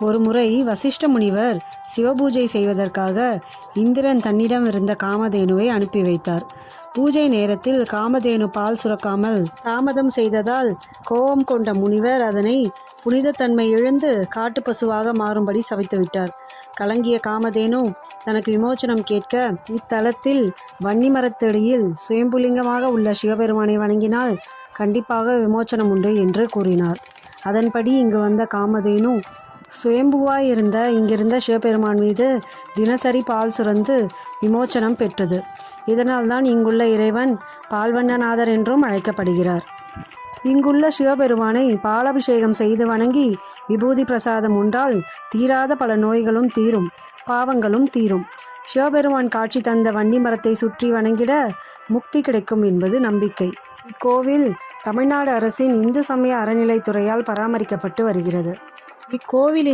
ஒருமுறை வசிஷ்ட முனிவர் சிவபூஜை செய்வதற்காக இந்திரன் தன்னிடம் இருந்த காமதேனுவை அனுப்பி வைத்தார். பூஜை நேரத்தில் காமதேனு பால் சுரக்காமல் தாமதம் செய்ததால் கோபம் கொண்ட முனிவர் அதனை புனிதத்தன்மை இழந்து காட்டு பசுவாக மாறும்படி சவித்துவிட்டார் கலங்கிய காமதேனு தனக்கு விமோச்சனம் கேட்க இத்தலத்தில் வன்னிமரத்தடியில் சுயம்புலிங்கமாக உள்ள சிவபெருமானை வணங்கினால் கண்டிப்பாக விமோச்சனம் உண்டு என்று கூறினார். அதன்படி இங்கு வந்த காமதேனு சுயம்புவாய் இருந்த இங்கிருந்த சிவபெருமான் மீது தினசரி பால் சுரந்து விமோச்சனம் பெற்றது. இதனால்தான் இங்குள்ள இறைவன் பால்வண்ணநாதர் என்றும் அழைக்கப்படுகிறார். இங்குள்ள சிவபெருமானை பாலாபிஷேகம் செய்து வணங்கி விபூதி பிரசாதம் உண்டால் தீராத பல நோய்களும் தீரும் பாவங்களும் தீரும். சிவபெருமான் காட்சி தந்த வன்னி மரத்தை சுற்றி வணங்கிட முக்தி கிடைக்கும் என்பது நம்பிக்கை. இக்கோவில் தமிழ்நாடு அரசின் இந்து சமய அறநிலைத்துறையால் பராமரிக்கப்பட்டு வருகிறது. இக்கோவிலின்